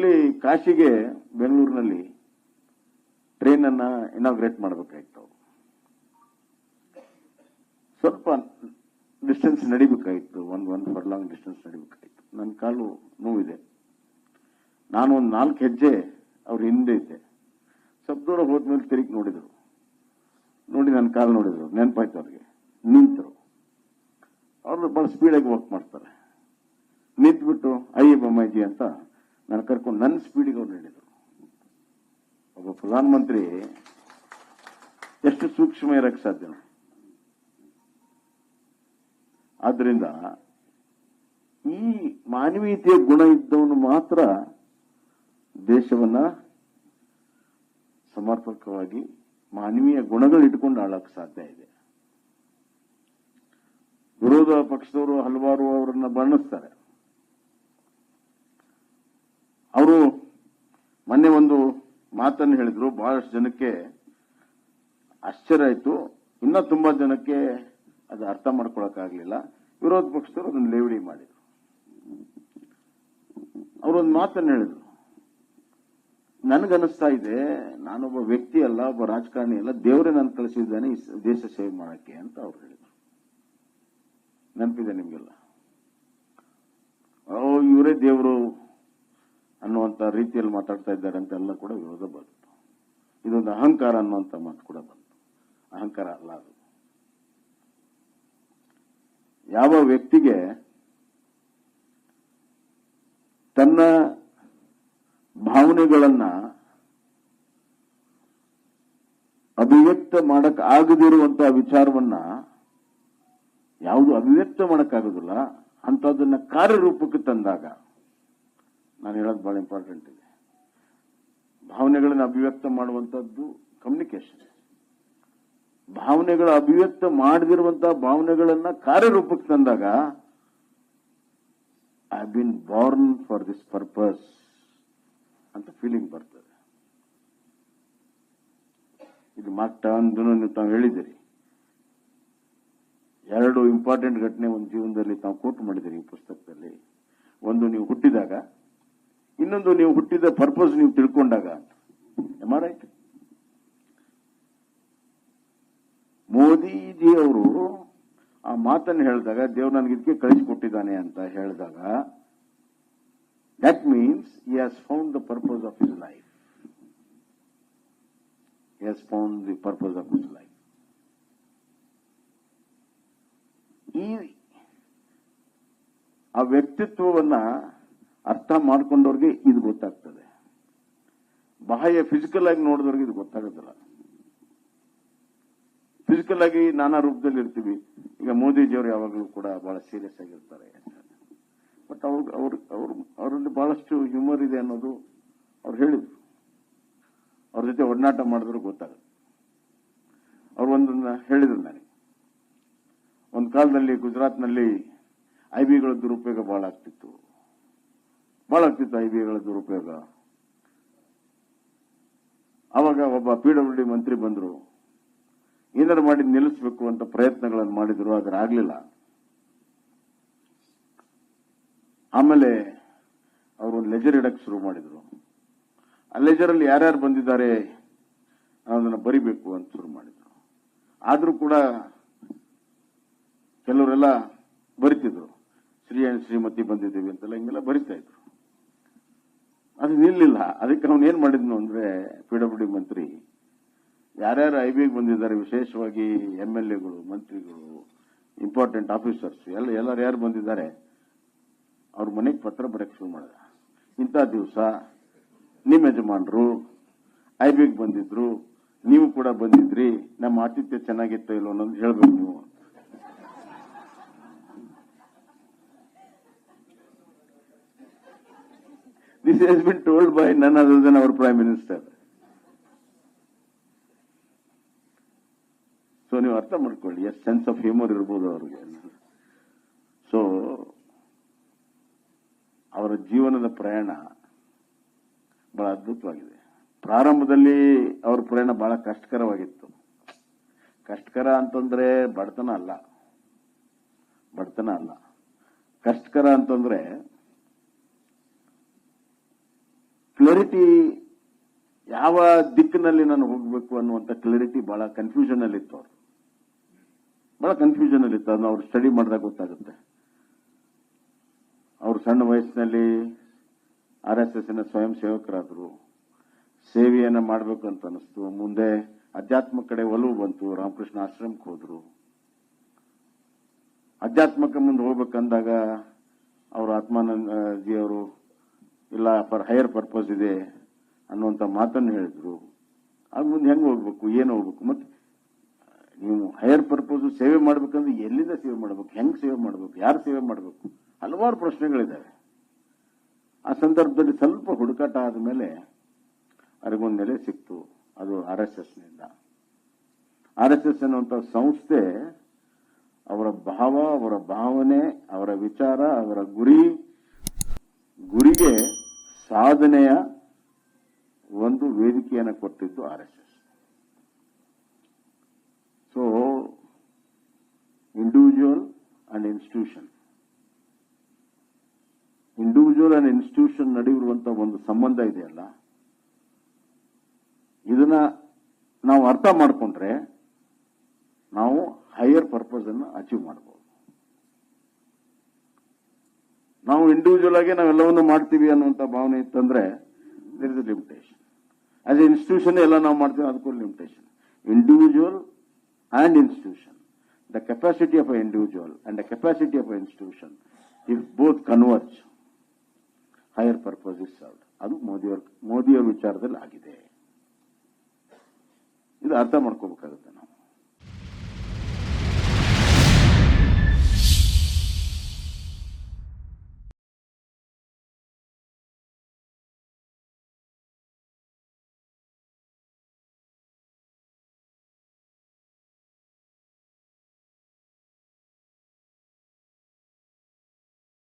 ಇಲ್ಲಿ ಕಾಶಿಗೆ ಬೆಂಗಳೂರಿನಲ್ಲಿ ಟ್ರೈನ್ ಅನ್ನ ಇನಾಗ್ರೇಟ್ ಮಾಡಬೇಕಾಗಿತ್ತು ಸ್ವಲ್ಪ ಡಿಸ್ಟೆನ್ಸ್ ನಡಿಬೇಕಾಗಿತ್ತು ಒಂದು ಒನ್ ಫರ್ ಲಾಂಗ್ ಡಿಸ್ಟೆನ್ಸ್ ನಡಿಬೇಕಾಗಿತ್ತು ನನ್ನ ಕಾಲು ನೋವಿದೆ. ನಾನು ಒಂದು ನಾಲ್ಕು ಹೆಜ್ಜೆ ಅವ್ರ ಹಿಂದೆ ಇದ್ದೆ. ಸ್ವಲ್ಪ ದೂರ ಹೋದ್ಮೇಲೆ ತಿರುಗಿ ನೋಡಿದ್ರು. ನೋಡಿ ನನ್ನ ಕಾಲು ನೋಡಿದ್ರು, ನೆನಪಾಯ್ತು ಅವ್ರಿಗೆ. ನಿಂತರು. ಅವರು ಬಹಳ ಸ್ಪೀಡಾಗಿ ವರ್ಕ್ ಮಾಡ್ತಾರೆ. ನಿಂತ್ಬಿಟ್ಟು, ಅಯ್ಯ ಬೊಮ್ಮಾಜಿ ಅಂತ ನಾನು ಕರ್ಕೊಂಡು ನನ್ನ ಸ್ಪೀಡಿಗೆ ಅವ್ರು ಹೇಳಿದರು. ಒಬ್ಬ ಪ್ರಧಾನಮಂತ್ರಿ ಎಷ್ಟು ಸೂಕ್ಷ್ಮ ಇರಕ್ಕೆ ಸಾಧ್ಯ ಆದ್ದರಿಂದ ಈ ಮಾನವೀಯತೆಯ ಗುಣ ಇದ್ದವನು ಮಾತ್ರ ದೇಶವನ್ನ ಸಮರ್ಪಕವಾಗಿ ಮಾನವೀಯ ಗುಣಗಳು ಇಟ್ಕೊಂಡು ಆಳಕ್ಕೆ ಸಾಧ್ಯ ಇದೆ. ವಿರೋಧ ಪಕ್ಷದವರು ಹಲವಾರು ಅವರನ್ನ ಬಣ್ಣಿಸ್ತಾರೆ ಅವರು ಮೊನ್ನೆ ಒಂದು ಮಾತನ್ನು ಹೇಳಿದ್ರು, ಬಹಳಷ್ಟು ಜನಕ್ಕೆ ಆಶ್ಚರ್ಯ ಆಯ್ತು. ಇನ್ನ ತುಂಬಾ ಜನಕ್ಕೆ ಅದು ಅರ್ಥ ಮಾಡ್ಕೊಳಕ್ಕಾಗ್ಲಿಲ್ಲ. ವಿರೋಧ ಪಕ್ಷದವರು ಅದನ್ನು ಲೇವಡಿ ಮಾಡಿದ್ರು. ಅವರೊಂದು ಮಾತನ್ನು ಹೇಳಿದ್ರು. ನನಗನ್ನಿಸ್ತಾ ಇದೆ, ನಾನೊಬ್ಬ ವ್ಯಕ್ತಿ ಅಲ್ಲ, ಒಬ್ಬ ರಾಜಕಾರಣಿ ಅಲ್ಲ, ದೇವರೇ ನಾನು ಕಳಿಸಿದ್ದಾನೆ ದೇಶ ಸೇವೆ ಮಾಡಕ್ಕೆ ಅಂತ ಅವ್ರು ಹೇಳಿದ್ರು. ನೆನಪಿದೆ ನಿಮಗೆಲ್ಲ? ಓ, ಇವರೇ ದೇವರು. ಅನ್ನುವಂತ ರೀತಿಯಲ್ಲಿ ಮಾತಾಡ್ತಾ ಇದ್ದಾರೆ ಅಂತ ಎಲ್ಲ ಕೂಡ ವಿರೋಧ ಬಂತು. ಇದೊಂದು ಅಹಂಕಾರ ಅನ್ನುವಂಥ ಮಾತು ಕೂಡ ಬಂತು. ಅಹಂಕಾರ ಅಲ್ಲ ಅದು. ಯಾವ ವ್ಯಕ್ತಿಗೆ ತನ್ನ ಭಾವನೆಗಳನ್ನ ಅಭಿವ್ಯಕ್ತ ಮಾಡಕ್ ಆಗದಿರುವಂತಹ ವಿಚಾರವನ್ನ ಯಾವುದು ಅಭಿವ್ಯಕ್ತ ಮಾಡಕ್ಕಾಗೋದಿಲ್ಲ ಅಂತದನ್ನ ಕಾರ್ಯರೂಪಕ್ಕೆ ತಂದಾಗ ನಾನು ಹೇಳೋದು ಬಹಳ ಇಂಪಾರ್ಟೆಂಟ್ ಇದೆ. ಭಾವನೆಗಳನ್ನು ಅಭಿವ್ಯಕ್ತ ಮಾಡುವಂತದ್ದು ಕಮ್ಯುನಿಕೇಶನ್ ಭಾವನೆಗಳ ಅಭಿವ್ಯಕ್ತ ಮಾಡದಿರುವಂತಹ ಭಾವನೆಗಳನ್ನ ಕಾರ್ಯರೂಪಕ್ಕೆ ತಂದಾಗ I been born for this purpose ಅಂತ ಫೀಲಿಂಗ್ ಬರ್ತದೆ. ಇದು ಮಾಕ್ಟ ಅಂದನು ನೀವು ತಾವು ಹೇಳಿದಿರಿ ಎರಡು ಇಂಪಾರ್ಟೆಂಟ್ ಘಟನೆ ಒಂದು ಜೀವನದಲ್ಲಿ ತಾವು ಕೋಟ್ ಮಾಡಿದಿರಿ ಈ ಪುಸ್ತಕದಲ್ಲಿ. ಒಂದು ನೀವು ಹುಟ್ಟಿದಾಗ ಇನ್ನೊಂದು ನೀವು ಹುಟ್ಟಿದ ಪರ್ಪಸ್ ನೀವು ತಿಳ್ಕೊಂಡಾಗ ರೈಟ್ ಮೋದಿಜಿ ಅವರು ಆ ಮಾತನ್ನು ಹೇಳಿದಾಗ, ದೇವ್ರು ನನಗೆ ಇದಕ್ಕೆ ಕಳಿಸಿಕೊಟ್ಟಿದ್ದಾನೆ ಅಂತ ಹೇಳಿದಾಗ that means he has found the purpose of his life he has found the purpose of his life. ಈ ಆ ವ್ಯಕ್ತಿತ್ವವನ್ನ ಅರ್ಥ ಮಾಡ್ಕೊಂಡವ್ರಿಗೆ ಇದು ಗೊತ್ತಾಗ್ತದೆ. ಬಾಹ್ಯ ಫಿಸಿಕಲ್ ಆಗಿ ನೋಡಿದವ್ರಿಗೆ ಇದು ಗೊತ್ತಾಗೋದಿಲ್ಲ. ಫಿಸಿಕಲ್ ಆಗಿ ನಾನಾ ರೂಪದಲ್ಲಿ ಇರ್ತೀವಿ. ಈಗ ಮೋದಿಜಿಯವರು ಯಾವಾಗಲೂ ಕೂಡ ಬಹಳ ಸೀರಿಯಸ್ ಆಗಿರ್ತಾರೆ. ಬಟ್ ಅವ್ರ ಅವ್ರ ಅವ್ರ, ಅವರಲ್ಲಿ ಬಹಳಷ್ಟು ಹ್ಯೂಮರ್ ಇದೆ ಅನ್ನೋದು ಅವ್ರು ಹೇಳಿದ್ರು. ಅವ್ರ ಜೊತೆ ಒಡನಾಟ ಮಾಡಿದ್ರು ಗೊತ್ತಾಗುತ್ತೆ. ಅವ್ರು ಒಂದನ್ನ ಹೇಳಿದ್ರು ನನಗೆ. ಒಂದು ಕಾಲದಲ್ಲಿ ಗುಜರಾತ್ನಲ್ಲಿ ಐ ಬಿಗಳ ದುರುಪಯೋಗ ಬಹಳ ಆಗ್ತಿತ್ತು. ಬಹಳ ಆಗ್ತಿತ್ತು ಐ ಬಿಗಳ ದುರುಪಯೋಗ. ಅವಾಗ ಒಬ್ಬ ಪಿ ಡಬ್ಲ್ಯೂ ಡಿ ಮಂತ್ರಿ ಬಂದರು. ಏನಾರು ಮಾಡಿ ನಿಲ್ಲಿಸಬೇಕು ಅಂತ ಪ್ರಯತ್ನಗಳನ್ನು ಮಾಡಿದ್ರು, ಆದ್ರೆ ಆಗಲಿಲ್ಲ. ಆಮೇಲೆ ಅವರು ಒಂದು ಲೆಜರ್ ಇಡಕ್ಕೆ ಶುರು ಮಾಡಿದರು. ಆ ಲೆಜರಲ್ಲಿ ಯಾರ್ಯಾರು ಬಂದಿದ್ದಾರೆ ಅದನ್ನು ಬರಿಬೇಕು ಅಂತ ಶುರು ಮಾಡಿದರು. ಆದರೂ ಕೂಡ ಕೆಲವರೆಲ್ಲ ಬರಿತಿದ್ರು. ಶ್ರೀ ಶ್ರೀಮತಿ ಬಂದಿದ್ದೀವಿ ಅಂತೆಲ್ಲ ಹಿಂಗೆಲ್ಲ ಬರಿತಾ ಇದ್ರು. ಅದು ನಿಲ್ಲಿಲ್ಲ. ಅದಕ್ಕೆ ಅವನು ಏನ್ ಮಾಡಿದ್ನು ಅಂದ್ರೆ ಪಿ ಡಬ್ಲ್ಯೂ ಡಿ ಮಂತ್ರಿ, ಯಾರ್ಯಾರು ಐ ಬಿಗೆ ಬಂದಿದ್ದಾರೆ, ವಿಶೇಷವಾಗಿ ಎಂ ಎಲ್ ಎಗಳು, ಮಂತ್ರಿಗಳು ಇಂಪಾರ್ಟೆಂಟ್ ಆಫೀಸರ್ಸ್ ಎಲ್ಲ ಎಲ್ಲರೂ ಯಾರು ಬಂದಿದ್ದಾರೆ, ಅವ್ರ ಮನೆಗೆ ಪತ್ರ ಬರಕ್ಕೆ ಶುರು ಮಾಡಿದ. ಇಂಥ ದಿವಸ ನಿಮ್ಮ ಯಜಮಾನರು ಐ ಬಿಗೆ ಬಂದಿದ್ರು, ನೀವು ಕೂಡ ಬಂದಿದ್ರಿ, ನಮ್ಮ ಆತಿಥ್ಯ ಚೆನ್ನಾಗಿತ್ತೋ ಇಲ್ಲೋ ಅನ್ನೋದು ಹೇಳ್ಬೇಕು ನೀವು. This has been told by none other than our prime minister so ನೀವು ಅರ್ಥ ಮಾಡ್ಕೊಳ್ಳಿ, ಎಷ್ಟು ಸೆನ್ಸ್ ಆಫ್ ಹ್ಯೂಮರ್ ಇರ್ಬೋದು ಅವ್ರಿಗೆ. ಸೊ ಅವರ ಜೀವನದ ಪ್ರಯಾಣ ಬಹಳ ಅದ್ಭುತವಾಗಿದೆ. ಪ್ರಾರಂಭದಲ್ಲಿ ಅವ್ರ ಪ್ರಯಾಣ ಬಹಳ ಕಷ್ಟಕರವಾಗಿತ್ತು. ಕಷ್ಟಕರ ಅಂತಂದ್ರೆ ಬಡತನ ಅಲ್ಲ. ಬಡತನ ಅಲ್ಲ. ಕಷ್ಟಕರ ಅಂತಂದ್ರೆ ಕ್ಲಾರಿಟಿ ಯಾವ ದಿಕ್ಕಿನಲ್ಲಿ ನಾನು ಹೋಗಬೇಕು ಅನ್ನುವಂಥ ಕ್ಲಾರಿಟಿ ಬಹಳ ಕನ್ಫ್ಯೂಷನ್ ಅಲ್ಲಿ ಇತ್ತು ಅವರು. ಬಹಳ ಕನ್ಫ್ಯೂಷನ್ ಅಲ್ಲಿ ಇತ್ತು. ಅದನ್ನ ಅವ್ರು ಸ್ಟಡಿ ಮಾಡಿದಾಗ ಗೊತ್ತಾಗುತ್ತೆ. ಅವರು ಸಣ್ಣ ವಯಸ್ಸಿನಲ್ಲಿ ಆರ್ ಎಸ್ ಎಸ್ನ ಸ್ವಯಂ ಸೇವಕರಾದರು. ಸೇವೆಯನ್ನು ಮಾಡಬೇಕು ಅಂತ ಅನಿಸ್ತು. ಮುಂದೆ ಅಧ್ಯಾತ್ಮ ಕಡೆ ಒಲವು ಬಂತು. ರಾಮಕೃಷ್ಣ ಆಶ್ರಮಕ್ಕೆ ಹೋದರು. ಅಧ್ಯಾತ್ಮಕ್ಕೆ ಮುಂದೆ ಹೋಗ್ಬೇಕಂದಾಗ ಅವರು ಆತ್ಮಾನಂದ ಜಿ ಅವರು ಇಲ್ಲ ಫಾರ್ ಹೈಯರ್ ಪರ್ಪಸ್ ಇದೆ ಅನ್ನುವಂಥ ಮಾತನ್ನು ಹೇಳಿದ್ರು. ಆಗ ಮುಂದೆ ಹೆಂಗೆ ಹೋಗ್ಬೇಕು, ಏನು ಹೋಗ್ಬೇಕು? ಮತ್ತು ನೀವು ಹೈಯರ್ ಪರ್ಪಸ್ ಸೇವೆ ಮಾಡ್ಬೇಕಂದ್ರೆ ಎಲ್ಲಿಂದ ಸೇವೆ ಮಾಡಬೇಕು? ಹೆಂಗೆ ಸೇವೆ ಮಾಡಬೇಕು? ಯಾರು ಸೇವೆ ಮಾಡಬೇಕು? ಹಲವಾರು ಪ್ರಶ್ನೆಗಳಿದ್ದಾವೆ ಆ ಸಂದರ್ಭದಲ್ಲಿ ಸ್ವಲ್ಪ ಹುಡುಕಾಟ ಆದಮೇಲೆ ಅವ್ರಿಗೊಂದು ನೆಲೆ ಸಿಕ್ತು, ಅದು ಆರ್ ಎಸ್ ಎಸ್ನಿಂದ. ಆರ್ ಎಸ್ ಎಸ್ ಅನ್ನುವಂಥ ಸಂಸ್ಥೆ ಅವರ ಭಾವ, ಅವರ ಭಾವನೆ, ಅವರ ವಿಚಾರ, ಅವರ ಗುರಿ, ಗುರಿಗೆ ಸಾಧನೆಯ ಒಂದು ವೇದಿಕೆಯನ್ನು ಕೊಟ್ಟಿದ್ದು R S S. So individual and institution individual and institution ನಡುವಿರುವಂತ ಒಂದು ಸಂಬಂಧ ಇದೆಯಲ್ಲ? ಇದನ್ನ ನಾವು ಅರ್ಥ ಮಾಡಿಕೊಂಡ್ರೆ ನಾವು ಹೈಯರ್ ಪರ್ಪಸ್ ಅನ್ನು ಅಚೀವ್ ಮಾಡಬಹುದು ನಾವು ಇಂಡಿವಿಜುವಲ್ ಆಗಿ ನಾವೆಲ್ಲವನ್ನು ಮಾಡ್ತೀವಿ ಅನ್ನುವಂಥ ಭಾವನೆ ಇತ್ತಂದ್ರೆ there is limitation as a institution ಎಲ್ಲ ನಾವು ಮಾಡ್ತೀವಿ ಅದಕ್ಕೂ limitation individual and institution the capacity of a individual and the capacity of a institution if both converge higher purpose is served ಅದು ಮೋದಿಯವ್ರ ಮೋದಿಯವರ ವಿಚಾರದಲ್ಲಿ ಆಗಿದೆ. ಇದು ಅರ್ಥ ಮಾಡ್ಕೋಬೇಕಾಗುತ್ತೆ.